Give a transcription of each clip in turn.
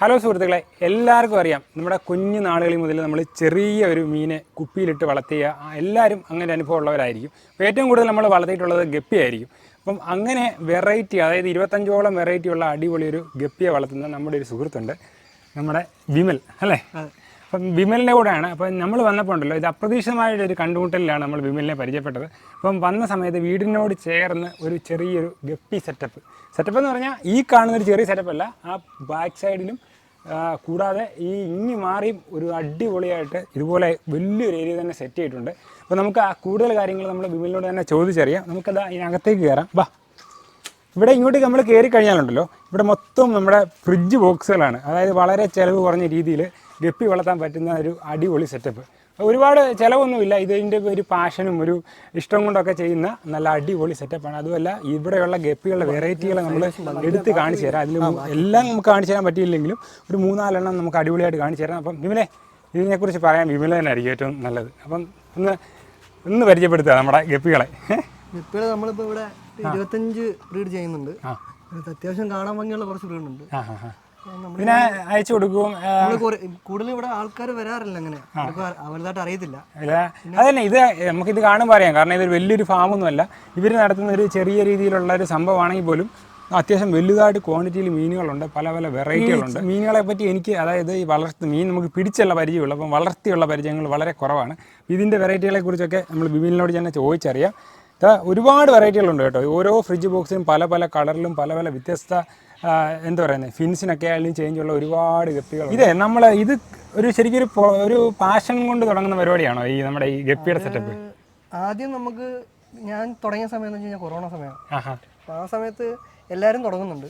Hello സുഹൃത്തുക്കളെ എല്ലാവർക്കും അറിയാം. നമ്മുടെ കുഞ്ഞു നാളുകളിൽ മുതൽ നമ്മൾ ചെറിയ ഒരു മീനെ കുപ്പിയിലിട്ട് വളർത്തിയ എല്ലാവരും അങ്ങനെ അനുഭവം ഉള്ളവരായിരിക്കും. അപ്പോൾ ഏറ്റവും കൂടുതൽ നമ്മൾ വളർത്തിയിട്ടുള്ളത് ഗപ്പിയായിരിക്കും അപ്പം അങ്ങനെ വെറൈറ്റി അതായത് ഇരുപത്തഞ്ചോളം വെറൈറ്റി ഉള്ള അടിപൊളി ഒരു ഗപ്പിയെ വളർത്തുന്ന നമ്മുടെ ഒരു സുഹൃത്തുണ്ട്. നമ്മുടെ വിമൽ അല്ലേ? അപ്പം വിമലിന്റെ കൂടെയാണ്. അപ്പം നമ്മൾ വന്നപ്പോൾ ഉണ്ടല്ലോ ഇത് അപ്രതീക്ഷിതമായിട്ടൊരു കണ്ടുമുട്ടലിലാണ് നമ്മൾ വിമലിനെ പരിചയപ്പെട്ടത്. അപ്പം വന്ന സമയത്ത് വീടിനോട് ചേർന്ന് ഒരു ചെറിയൊരു ഗപ്പി സെറ്റപ്പ് സെറ്റപ്പ് എന്ന് പറഞ്ഞാൽ ഈ കാണുന്ന ഒരു ചെറിയ സെറ്റപ്പ് അല്ല ആ ബാക്ക് സൈഡിലും കൂടാതെ ഈ ഇങ്ങി മാറി ഒരു അടിപൊളിയായിട്ട് ഇതുപോലെ വലിയൊരു ഏരിയ തന്നെ സെറ്റ് ചെയ്തിട്ടുണ്ട്. അപ്പോൾ നമുക്ക് ആ കൂടുതൽ കാര്യങ്ങൾ നമ്മൾ വിമലിനോട് തന്നെ ചോദിച്ചറിയാം. നമുക്കത് അതിനകത്തേക്ക് കയറാം വാ. ഇവിടെ ഇങ്ങോട്ട് നമ്മൾ കയറി കഴിഞ്ഞാലുണ്ടല്ലോ ഇവിടെ മൊത്തം നമ്മുടെ ഫ്രിഡ്ജ് ബോക്സുകളാണ് അതായത് വളരെ ചിലവ് കുറഞ്ഞ രീതിയിൽ ഗപ്പി വളർത്താൻ പറ്റുന്ന ഒരു അടിപൊളി സെറ്റപ്പ് ഒരുപാട് ചിലവൊന്നുമില്ല. ഇതിന്റെ ഒരു പാഷനും ഒരു ഇഷ്ടം കൊണ്ടൊക്കെ ചെയ്യുന്ന നല്ല അടിപൊളി സെറ്റപ്പാണ് അതുമല്ല ഇവിടെയുള്ള ഗപ്പികളുടെ വെറൈറ്റികൾ നമ്മൾ എടുത്ത് കാണിച്ചു തരാം. അതിൽ എല്ലാം നമുക്ക് കാണിച്ചു തരാൻ പറ്റിയില്ലെങ്കിലും ഒരു മൂന്നാലെണ്ണം നമുക്ക് അടിപൊളിയായിട്ട് കാണിച്ചു തരാം. അപ്പം വിമലെ ഇതിനെക്കുറിച്ച് പറയാൻ വിമല തന്നെയായിരിക്കും ഏറ്റവും നല്ലത്. അപ്പം ഒന്ന് ഒന്ന് പരിചയപ്പെടുത്തുക നമ്മുടെ ഗപ്പികളെ. ഇപ്പോൾ നമ്മളിപ്പോൾ ഇവിടെ ഇരുപത്തഞ്ച് ബ്രീഡ് ചെയ്യുന്നുണ്ട്. അത്യാവശ്യം കാണാൻ ഭംഗിയുള്ള കുറച്ച് ബ്രീഡ് ഇതിനെ അയച്ചു കൊടുക്കും കൂടുതൽ ഇവിടെ ആൾക്കാർ വരാറില്ല അങ്ങനെ. അവരുതായിട്ട് അറിയത്തില്ല. അതന്നെ ഇത് നമുക്കിത് കാണുമ്പോൾ അറിയാം. കാരണം ഇതൊരു വലിയൊരു ഫാം ഒന്നുമല്ല ഇവർ നടത്തുന്ന ഒരു ചെറിയ രീതിയിലുള്ള ഒരു സംഭവമാണെങ്കിൽ പോലും അത്യാവശ്യം വലുതായിട്ട് ക്വാണ്ടിറ്റിയിൽ മീനുകളുണ്ട് പല പല വെറൈറ്റികളുണ്ട്. മീനുകളെ പറ്റി എനിക്ക് അതായത് ഈ വളർത്ത് മീൻ നമുക്ക് പിടിച്ചുള്ള പരിചയമുള്ളൂ. അപ്പം വളർത്തിയുള്ള പരിചയങ്ങൾ വളരെ കുറവാണ്. ഇതിന്റെ വെറൈറ്റികളെ കുറിച്ചൊക്കെ നമ്മൾ ബിബിനിനോട് തന്നെ ചോദിച്ചറിയാം. ഒരുപാട് വെറൈറ്റികളുണ്ട് കേട്ടോ. ഓരോ ഫ്രിഡ്ജ് ബോക്സിനും പല പല കളറിലും പല പല വ്യത്യസ്ത എന്താ പറയുന്നത് ഫിൻസിനൊക്കെ ആയാലും ചേഞ്ച് ഉള്ള ഒരുപാട് ഗപ്പികൾ ഇതേ നമ്മൾ ഇത് ഒരു ശരിക്കും ഒരു ഒരു പാഷൻ കൊണ്ട് തുടങ്ങുന്ന പരിപാടിയാണോ ഈ നമ്മുടെ ഈ ഗപ്പിയുടെ സെറ്റപ്പ് ആദ്യം നമുക്ക് ഞാൻ തുടങ്ങിയ സമയം എന്ന് വെച്ച് കഴിഞ്ഞാൽ കൊറോണ സമയമാണ്. ആ സമയത്ത് എല്ലാവരും തുടങ്ങുന്നുണ്ട്.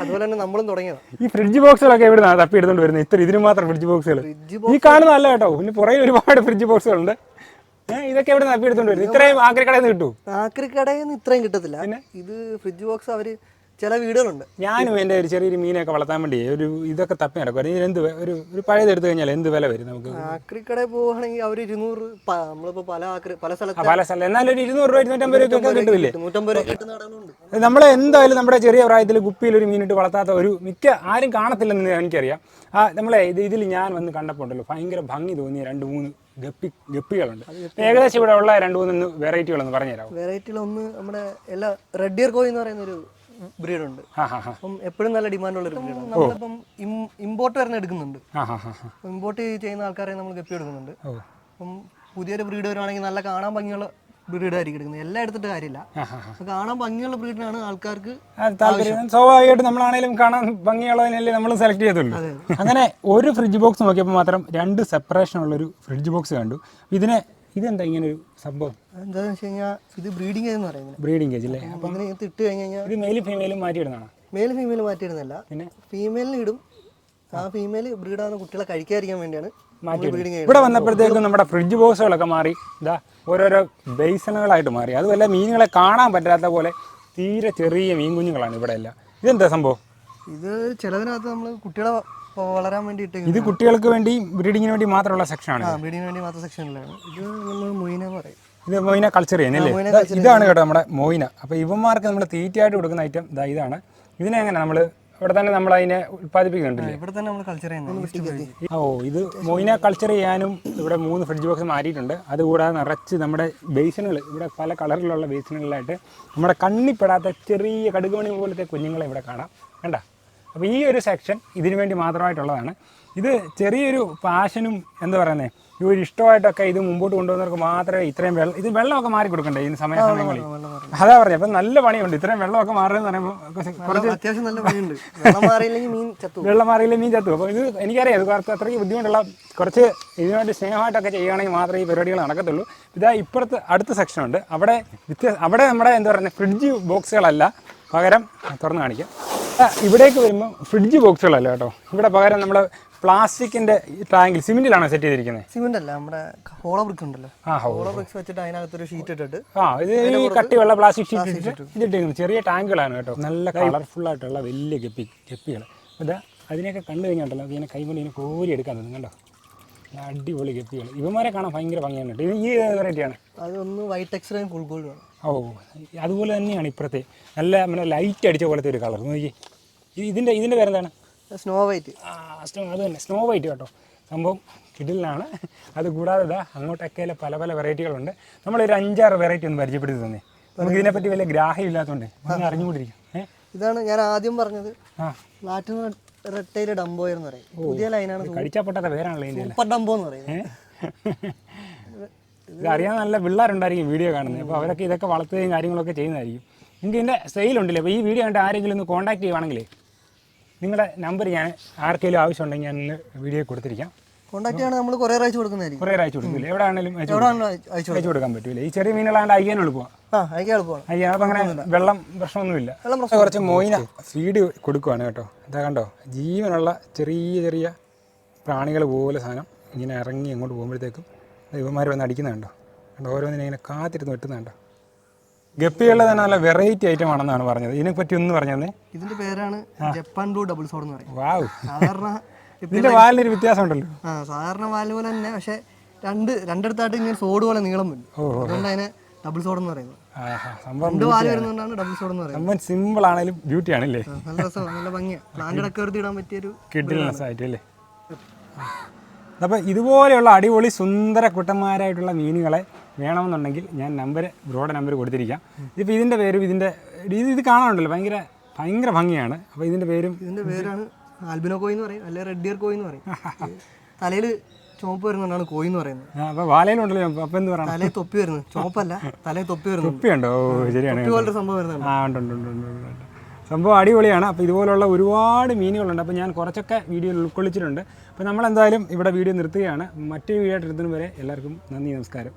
അതുപോലെ തന്നെ നമ്മളും തുടങ്ങിയത്. ഈ ഫ്രിഡ്ജ് ബോക്സുകളൊക്കെ എവിടെ നിന്നാണ് തപ്പി എടുത്തോണ്ട് വരുന്നത് ഇത്ര ഇതിന് മാത്രം ഫ്രിഡ്ജ് ബോക്സുകൾ ഈ ഈ കാണുന്നതല്ല കേട്ടോ. പിന്നെ പുറകെ ഒരുപാട് ഫ്രിഡ്ജ് ബോക്സുകളുണ്ട് ഇതൊക്കെ എവിടെ തപ്പി എടുത്തോണ്ട് വരുന്നത് ഇത്രയും ആഗ്രഹക്കടയിൽ നിന്ന് കിട്ടും ആക്രിക്കടയിൽ നിന്ന് ഇത്രയും കിട്ടത്തില്ല. ഇത് ഫ്രിഡ്ജ് ബോക്സ് അവർ ചില വീടുകളുണ്ട്. ഞാനും എന്റെ ഒരു ചെറിയൊരു മീനൊക്കെ വളർത്താൻ വേണ്ടി ഒരു ഇതൊക്കെ തപ്പി നടക്കും. അല്ലെങ്കിൽ എന്ത് വെ- ഒരു ഒരു പഴയത് എടുത്തു കഴിഞ്ഞാൽ എന്ത് വില വരും നമുക്ക്? ആക്രിക്കടയിൽ പോവുകയാണെങ്കിൽ അവർ ഇരുന്നൂറ് പ- നമ്മളിപ്പോൾ പല ആക്രി പല ആ, സ്ഥലത്ത് പല സ്ഥലം. എന്നാലും ഒരു ഇരുന്നൂറ് രൂപ ഇരുന്നൂറ്റമ്പത് രൂപയ്ക്കൊക്കെ കിട്ടില്ലേ? നൂറ്റമ്പത് രൂപ കിട്ടുന്ന കടകളുണ്ട്. നമ്മൾ എന്തായാലും നമ്മുടെ ചെറിയ പ്രായത്തിൽ കുപ്പിയിൽ ഒരു മീനിട്ട് വളർത്താത്ത ഒരു മിക്ക ആരും കാണത്തില്ലെന്ന് എനിക്കറിയാം. ആ നമ്മളെ ഇത് ഇതിൽ ഞാൻ വന്ന് കണ്ടപ്പോൾ ഉണ്ടല്ലോ ഭയങ്കര ഭംഗി തോന്നിയ രണ്ട് മൂന്ന് ഗപ്പി ഗപ്പികളുണ്ട്. ഏകദേശം ഇവിടെ ഉള്ള രണ്ട് മൂന്ന് വെറൈറ്റികളൊന്ന് പറഞ്ഞുതരാം വെറൈറ്റിയിൽ ഒന്ന് നമ്മുടെ എല്ലാ റെഡ് ഇയർ കോയി എന്ന് പറയുന്ന ഒരു ബ്രീഡ് ഉണ്ട്. അപ്പം എപ്പോഴും നല്ല ഡിമാൻഡുള്ള ഒരു ബ്രീഡാണ് നമ്മളിപ്പം ഇമ്പോർട്ട് വരുന്ന എടുക്കുന്നുണ്ട്. ഇമ്പോർട്ട് ചെയ്യുന്ന ആൾക്കാരെ നമ്മൾ ഗപ്പി എടുക്കുന്നുണ്ട്. അപ്പം പുതിയൊരു ബ്രീഡ് വരുവാണെങ്കിൽ നല്ല കാണാൻ ഭംഗിയുള്ള ബ്രീഡായിരിക്കും എടുക്കുന്നത്. എല്ലാം എടുത്തിട്ട് കാര്യമില്ല. കാണാൻ ഭംഗിയുള്ള ബ്രീഡിനാണ് ആൾക്കാർക്ക് താല്പര്യം. സ്വാഭാവികമായിട്ട് നമ്മളാണെങ്കിലും കാണാൻ ഭംഗിയുള്ളതിനല്ലേ നമ്മൾ സെലക്ട് ചെയ്തുള്ളൂ അങ്ങനെ ഒരു ഫ്രിഡ്ജ് ബോക്സ് നോക്കിയപ്പോൾ മാത്രം രണ്ട് സെപ്പറേഷൻ ഉള്ളൊരു ഫ്രിഡ്ജ് ബോക്സ് കണ്ടു. ഇതിനെ ഇതെന്താ ഇങ്ങനെ ഒരു സംഭവം? എന്താണെന്ന് വെച്ച് കഴിഞ്ഞാൽ ഇത് ബ്രീഡിംഗ് എന്ന് പറയുന്നത് ബ്രീഡിംഗ് കേജ് അല്ലേ? അപ്പം അങ്ങനെ ഇങ്ങനത്തെ ഇട്ട് കഴിഞ്ഞ് കഴിഞ്ഞാൽ ഇത് മെയിലും ഫീമെയിലും മാറ്റിയിടുന്നതാണ് മെയിൽ ഫീമെയിൽ മാറ്റിയിടുന്നില്ല പിന്നെ? ഫീമെയിലിന് ഇടും. ആ ഫീമെയിൽ ബ്രീഡാകുന്ന കുട്ടികളെ കഴിക്കാതിരിക്കാൻ വേണ്ടിയാണ് ബ്രീഡിംഗ് ഇവിടെ വന്നപ്പോഴത്തേക്കും നമ്മുടെ ഫ്രിഡ്ജ് ബോക്സുകളൊക്കെ മാറി. ഇതാ ഓരോരോ ബേസണുകളായിട്ട് മാറി. അതുമല്ല മീനുകളെ കാണാൻ പറ്റാത്ത പോലെ തീരെ ചെറിയ മീൻ കുഞ്ഞുങ്ങളാണ് ഇവിടെ എല്ലാം. ഇതെന്താ സംഭവം? ഇത് ചിലതിനകത്ത് നമ്മൾ കുട്ടികളെ വളരാൻ വേണ്ടിയിട്ട് ഇത് കുട്ടികൾക്ക് വേണ്ടി ബ്രീഡിങ്ങിന് വേണ്ടി മാത്രമുള്ള സെക്ഷനാണ് ആ ബ്രീഡിങ്ങിന് വേണ്ടി മാത്രം സെക്ഷനിലാണ്. ഇത് നമ്മൾ മൊയിന പറയും. ഇത് മൊയിന കൾച്ചർ ചെയ്യുന്നല്ലേ ഇതാണ് കേട്ടോ നമ്മുടെ മൊയിന. അപ്പോൾ ഇവന്മാർക്ക് നമ്മൾ തീറ്റയായിട്ട് കൊടുക്കുന്ന ഐറ്റം ഇതാ ഇതാണ്. ഇതിനെ എങ്ങനെ നമ്മൾ ഇവിടെ തന്നെ നമ്മൾ അതിനെ ഉൽപ്പാദിപ്പിക്കുന്നുണ്ടല്ലേ? ഇവിടെ തന്നെ നമ്മൾ കൾച്ചർ ചെയ്യുന്നത്. ഓ ഇത് മൊയിന കൾച്ചർ ചെയ്യാനും ഇവിടെ മൂന്ന് ഫ്രിഡ്ജ് ബോക്സ് മാറ്റിയിട്ടുണ്ട്. അതുകൂടാതെ നിറച്ച് നമ്മുടെ ബേസിനുകൾ ഇവിടെ പല കളറിലുള്ള ബേസിനുകളിലായിട്ട് നമ്മുടെ കണ്ണിപ്പെടാത്ത ചെറിയ കടുകുമണി പോലത്തെ കുഞ്ഞുങ്ങളെ ഇവിടെ കാണാം. കണ്ട? അപ്പോൾ ഈ ഒരു സെക്ഷൻ ഇതിനു വേണ്ടി മാത്രമായിട്ടുള്ളതാണ്. ഇത് ചെറിയൊരു പാഷനും എന്താ പറയുന്നത് ഈ ഒരു ഇഷ്ടമായിട്ടൊക്കെ ഇത് മുമ്പോട്ട് കൊണ്ടുവന്നവർക്ക് മാത്രമേ ഇത്രയും വെള്ളം ഇത് വെള്ളമൊക്കെ മാറി കൊടുക്കണ്ടേ ഇതിന് സമയ സമയങ്ങളിൽ? അതാ പറഞ്ഞത് അപ്പം നല്ല പണിയുണ്ട്. ഇത്രയും വെള്ളമൊക്കെ മാറുന്നത് പറയുമ്പോൾ കുറച്ച് അത്യാവശ്യം നല്ല പണിയുണ്ട്. വെള്ളം മാറിയില്ല മീൻ ചത്തു അപ്പോൾ ഇത് എനിക്കറിയാം. ഇത് കുറച്ച് അത്രയ്ക്ക് ബുദ്ധിമുട്ടുള്ള കുറച്ച് ഇതിനുവേണ്ടി സ്നേഹമായിട്ടൊക്കെ ചെയ്യുകയാണെങ്കിൽ മാത്രമേ ഈ പരിപാടികൾ നടക്കത്തുള്ളൂ. ഇതാ ഇപ്പുറത്ത് അടുത്ത സെക്ഷൻ ഉണ്ട്. അവിടെ വ്യത്യാസം അവിടെ നമ്മുടെ എന്താ പറയുക ഫ്രിഡ്ജ് ബോക്സുകളല്ല പകരം തുറന്ന് കാണിക്കാം. ഇവിടേക്ക് വരുമ്പോൾ ഫ്രിഡ്ജ് ബോക്സുകളല്ല കേട്ടോ. ഇവിടെ പകരം നമ്മൾ പ്ലാസ്റ്റിക്കിന്റെ ടാങ്കിൽ സിമെന്റിലാണ് സെറ്റ് ചെയ്തിരിക്കുന്നത്? സിമെന്റ് അല്ല നമ്മുടെ ഹോളോ ബ്രിക്സ് ഉണ്ടല്ലോ. ആ ഹോളോ ബ്രിക്സ് വെച്ചിട്ട് അതിനകത്തൊരു ഷീറ്റ് ഇട്ടിട്ട് ആ ഇത് ഈ കട്ടിയുള്ള പ്ലാസ്റ്റിക് ഷീറ്റ് ഇട്ടിട്ട് ഇതിട്ടിരിക്കുന്നത്. ചെറിയ ടാങ്കുകളാണ് കേട്ടോ. നല്ല കളർഫുൾ ആയിട്ടുള്ള വലിയ ഗപ്പി ഗപ്പികൾ അതാ അതിനെയൊക്കെ കണ്ടു കഴിഞ്ഞാൽ ഇങ്ങനെ കൈകൊണ്ട് ഇങ്ങനെ കോരി എടുക്കാൻ തോന്നും കണ്ടോ? അടിപൊളി ഗപ്പികൾ ഇവന്മാരെ കാണാൻ ഭയങ്കര ഭംഗിയാണ് ഇത് ഈ വെറൈറ്റിയാണ് അതൊന്ന് വൈറ്റ് എക്സ്റേയും ഫുൾ ഗോൾഡ് ഓ അതുപോലെ തന്നെയാണ് ഇപ്പുറത്തെ. നല്ല നമ്മുടെ ലൈറ്റ് അടിച്ച പോലത്തെ ഒരു കളർ നോക്കി ഇതിന്റെ ഇതിന്റെ പേരെന്താണ്? സ്നോ വൈറ്റ് ആ, സ്നോ അത് തന്നെ. സ്നോ വൈറ്റ് കേട്ടോ. സംഭവം കിടിലാണ് അത് കൂടാതെ ഇതാ അങ്ങോട്ടൊക്കെ പല പല വെറൈറ്റികളുണ്ട്. നമ്മളൊരു അഞ്ചാറ് വെറൈറ്റി ഒന്ന് പരിചയപ്പെടുത്തി തന്നെ. നമുക്ക് ഇതിനെപ്പറ്റി വലിയ ഗ്രാഹ്യം ഇല്ലാത്തതുകൊണ്ട് ഒന്ന് അറിഞ്ഞുകൊണ്ടിരിക്കും. ഇതാണ് ഞാൻ ആദ്യം പറഞ്ഞത്. നാട്ടിൽ റെട്ടയിലെ ഡംബോ എന്ന് പറയും. പുതിയ ലൈനാണ് പേരാണല്ലോ സൂപ്പർ ഡംബോ എന്ന് പറയുന്നത് അറിയാൻ നല്ല പിള്ളേരുണ്ടായിരിക്കും വീഡിയോ കാണുന്നത്. അപ്പോൾ അവരൊക്കെ ഇതൊക്കെ വളർത്തുകയും കാര്യങ്ങളൊക്കെ ചെയ്യുന്നതായിരിക്കും. നിങ്ങൾക്ക് ഇതിന്റെ സെയിലുണ്ടല്ലേ അപ്പോൾ ഈ വീഡിയോ കണ്ട് ആരെങ്കിലും ഒന്ന് കോൺടാക്ട് ചെയ്യുവാണെങ്കിലേ നിങ്ങളുടെ നമ്പർ ഞാൻ ആർക്കെങ്കിലും ആവശ്യമുണ്ടെങ്കിൽ ഞാൻ വീഡിയോ കൊടുത്തിരിക്കാം. കോണ്ടാക്ട് ചെയ്യണം നമ്മൾ കുറേ അയച്ചു കൊടുക്കുന്നതായിരിക്കും. കുറേ അയച്ചു കൊടുക്കില്ല എവിടെ ആണെങ്കിലും അയച്ചു അയച്ചു കൊടുക്കാൻ പറ്റൂല. ഈ ചെറിയ മീനുകളാണ്ട് അയ്യാൻ എളുപ്പമാണ്. അയ്യാ അപ്പം അങ്ങനെ വെള്ളം പ്രശ്നമൊന്നുമില്ല. കുറച്ച് മൊയിന ഫീഡ് കൊടുക്കുവാണ് കേട്ടോ. ഇതാ കണ്ടോ? ജീവനുള്ള ചെറിയ ചെറിയ പ്രാണികൾ പോലെ സാധനം ഇങ്ങനെ ഇറങ്ങി അങ്ങോട്ട് പോകുമ്പോഴത്തേക്കും ഇവന്മാർ വന്ന് അടിക്കുന്നത് കണ്ടോ? കണ്ടോ? ഓരോന്നിനെ ഇങ്ങനെ കാത്തിരുന്ന് വെട്ടുന്നത് കണ്ടോ ഗപ്പികളുടെ തന്നെ നല്ല വെറൈറ്റി ഐറ്റം ആണെന്നാണ് പറഞ്ഞത്. ഇതിനെ പറ്റി ഒന്ന് പറഞ്ഞത് ഇതിന്റെ പേരാണ് ജപ്പാൻ ബ്ലൂ ഡബിൾ സോഡ് എന്ന് പറയും. വാവ്. സാധാരണ ഇതിന്റെ വാലിനൊരു വ്യത്യാസം ഉണ്ടല്ലോ ആ സാധാരണ വാൽ പോലെ തന്നെ പക്ഷെ രണ്ട് രണ്ടിടത്തായിട്ട് ഇങ്ങനെ സോഡ് പോലെ നീളം വരും. അതുകൊണ്ട് അതിനെ ഡബിൾ സോഡ് എന്ന് പറയുന്നത്. രണ്ട് വാൽ വരുന്നതുകൊണ്ടാണ് ഡബിൾ സോഡ് എന്ന് പറയുന്നത്. സംഭവം സിമ്പിൾ ആണെങ്കിലും ബ്യൂട്ടി ആണല്ലേ? നല്ല രസമാണ് നല്ല ഭംഗിയാണ് പ്ലാന്റ് എടുത്ത് ഇടാൻ പറ്റിയൊരു കിഡിൽനെസ് ആയിട്ട് അല്ലേ അപ്പോൾ ഇതുപോലെയുള്ള അടിപൊളി സുന്ദര കുട്ടന്മാരായിട്ടുള്ള മീനുകളെ വേണമെന്നുണ്ടെങ്കിൽ ഞാൻ നമ്പർ ബ്രോയുടെ നമ്പർ കൊടുത്തിരിക്കാം. ഇതിപ്പോൾ ഇതിന്റെ പേരും ഇതിന്റെ ഇത് ഇത് കാണാനുണ്ടല്ലോ ഭയങ്കര ഭയങ്കര ഭംഗിയാണ്. അപ്പോൾ ഇതിന്റെ പേരും ഇതിന്റെ പേരാണ് ആൽബിനോ കോയി എന്ന് പറയും അല്ലെ റെഡ് ഇയർ കോയി എന്ന് പറയും. തലയിൽ ചുവപ്പ് വരുന്നതാണ് കോയി എന്ന് പറയുന്നത്. അപ്പോൾ വാലയിലുണ്ടല്ലോ അപ്പോൾ എന്ത് പറയുന്നത് തലയിൽ തൊപ്പി വരുന്നത്. ചുവപ്പല്ല തലയിൽ തൊപ്പി വരുന്നത്. തൊപ്പിയുണ്ടോ ശരിയാണ്. പോലത്തെ സംഭവം വരുന്നത് ആ ഉണ്ട് ഉണ്ട് ഉണ്ട്. സംഭവം അടിപൊളിയാണ്. അപ്പോൾ ഇതുപോലുള്ള ഒരുപാട് മീനുകളുണ്ട്. അപ്പോൾ ഞാൻ കുറച്ചൊക്കെ വീഡിയോയിൽ ഉൾക്കൊള്ളിച്ചിട്ടുണ്ട്. അപ്പോൾ നമ്മളെന്തായാലും ഇവിടെ വീഡിയോ നിർത്തുകയാണ്. മറ്റൊരു വീഡിയോ ആയിട്ട് എടുത്തതിന് വരെ എല്ലാവർക്കും നന്ദി നമസ്കാരം.